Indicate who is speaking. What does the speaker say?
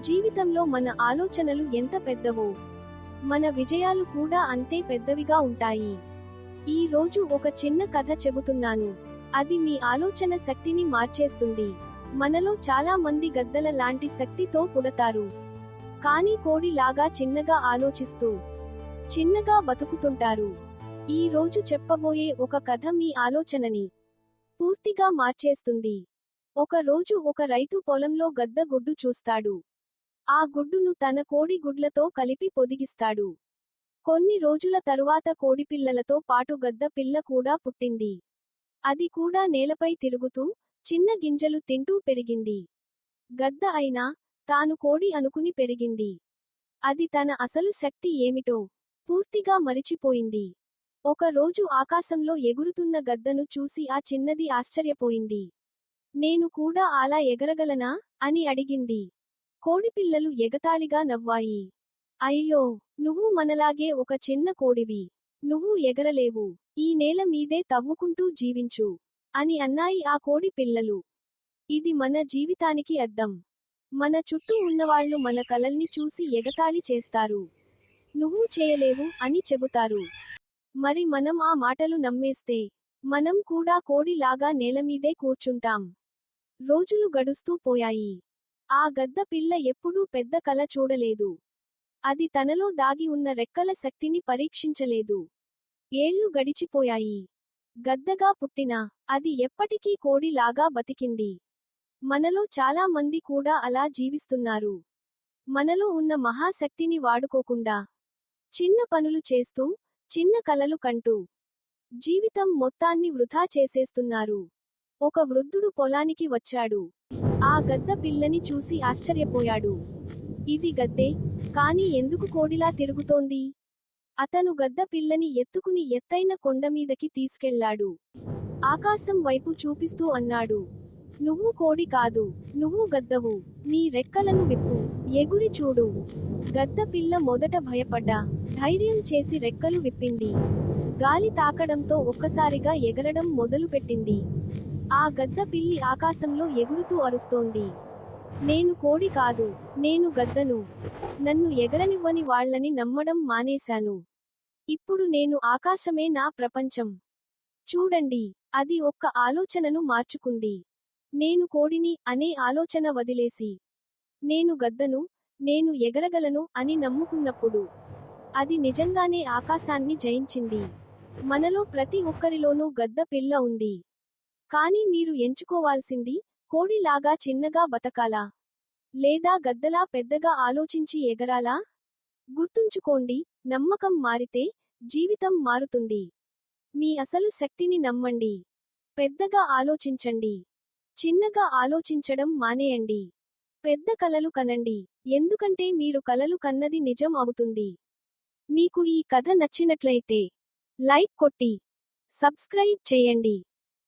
Speaker 1: జీవితంలో మన ఆలోచనలు ఎంత పెద్దవో మన విజయాలు కూడా అంతే పెద్దవిగా ఉంటాయి. ఈ రోజు ఒక చిన్న కథ చెబుతున్నాను. అది మీ ఆలోచన శక్తిని మార్చేస్తుంది. మనలో చాలా మంది గద్దల లాంటి శక్తితో పుడతారు. కానీ కోడి లాగా చిన్నగా ఆలోచిస్తూ చిన్నగా బతుకుతుంటారు. ఈ రోజు చెప్పబోయే ఒక కథ మీ ఆలోచనని పూర్తిగా మార్చేస్తుంది. ఒక రోజు ఒక రైతు పొలంలో గద్ద గుడ్డు చూస్తాడు. ఆ గుడ్డును తన కోడి గుడ్లతో కలిపి పొదిగిస్తాడు. కొన్ని రోజుల తరువాత కోడిపిల్లలతో పాటు గద్ద పిల్ల కూడా పుట్టింది. అది కూడా నేలపై తిరుగుతూ చిన్న గింజలు తింటూ పెరిగింది. గద్ద అయినా తాను కోడి అనుకుని పెరిగింది. అది తన అసలు శక్తి ఏమిటో పూర్తిగా మరిచిపోయింది. ఒక రోజు ఆకాశంలో ఎగురుతున్న గద్దను చూసి ఆ చిన్నది ఆశ్చర్యపోయింది. నేను కూడా అలా ఎగరగలనా? అని అడిగింది. కోడిపిల్లలు ఎగతాళిగా నవ్వాయి. అయ్యో నువ్వు మనలాగే ఒక చిన్న కోడివి. నువ్వు ఎగరలేవు. ఈ నేల మీదే తవ్వుకుంటూ జీవించు. అని అన్నాయి ఆ కోడి పిల్లలు. ఇది మన జీవితానికి అద్దం. మన చుట్టూ ఉన్నవాళ్ళు మన కలల్ని చూసి ఎగతాళి చేస్తారు. నువ్వు చేయలేవు అని చెబుతారు. మరి మనం ఆ మాటలు నమ్మేస్తే మనం కూడా కోడిలాగా నేలమీదే కూర్చుంటాం. రోజులు గడుస్తూ పోయాయి. ఆ గద్ద పిల్ల ఎప్పుడూ పెద్ద కల చూడలేదు. అది తనలో దాగి ఉన్న రెక్కల శక్తిని పరీక్షించలేదు. ఏళ్ళు గడిచిపోయాయి. గద్దగా పుట్టినా అది ఎప్పటికీ కోడిలాగా బతికింది. మనలో చాలా మంది కూడా అలా జీవిస్తున్నారు. మనలో ఉన్న మహాశక్తిని వాడుకోకుండా. చిన్న పనులు చేస్తూ చిన్న కలలు కంటూ. జీవితం మొత్తాన్ని వృధా చేసేస్తున్నారు. ఒక వృద్ధుడు పొలానికి వచ్చాడు. ఆ గద్ద పిల్లని చూసి ఆశ్చర్యపోయాడు. ఇది గద్దే కాని ఎందుకు కోడిలా తిరుగుతోంది? అతను గద్ద పిల్లని ఎత్తుకుని ఎత్తైన కొండమీదకి తీసుకెళ్ళాడు. ఆకాశం వైపు చూపిస్తూ అన్నాడు. నువ్వు కోడి కాదు నువ్వు గద్దవు నీ రెక్కలను విప్పు ఎగురి చూడు. గద్ద పిల్ల మొదట భయపడ్డా ధైర్యం చేసి రెక్కలు విప్పింది. గాలి తాకడంతో ఒక్కసారిగా ఎగరడం మొదలుపెట్టింది. ఆ గద్ద పిల్లి ఆకాశంలో ఎగురుతూ అరుస్తోంది. నేను కోడి కాదు నేను గద్దను. నన్ను ఎగరనివ్వని వాళ్ళని నమ్మడం మానేశాను. ఇప్పుడు నేను ఆకాశమే నా ప్రపంచం. చూడండి అది ఒక్క ఆలోచనను మార్చుకుంది. నేను కోడిని అనే ఆలోచన వదిలేసి. నేను గద్దను నేను ఎగరగలను అని నమ్ముకున్నప్పుడు. అది నిజంగానే ఆకాశాన్ని జయించింది. మనలో ప్రతి ఒక్కరిలోనూ గద్ద పిల్ల ఉంది. కానీ మీరు ఎంచుకోవాల్సింది కోడిలాగా చిన్నగా బతకాలా? లేదా గద్దలా పెద్దగా ఆలోచించి ఎగరాలా? గుర్తుంచుకోండి నమ్మకం మారితే జీవితం మారుతుంది. మీ అసలు శక్తిని నమ్మండి. పెద్దగా ఆలోచించండి. చిన్నగా ఆలోచించడం మానేయండి. పెద్ద కలలు కనండి. ఎందుకంటే మీరు కలలు కన్నది నిజం అవుతుంది. మీకు ఈ కథ నచ్చినట్లయితే లైక్ కొట్టి సబ్స్క్రైబ్ చేయండి.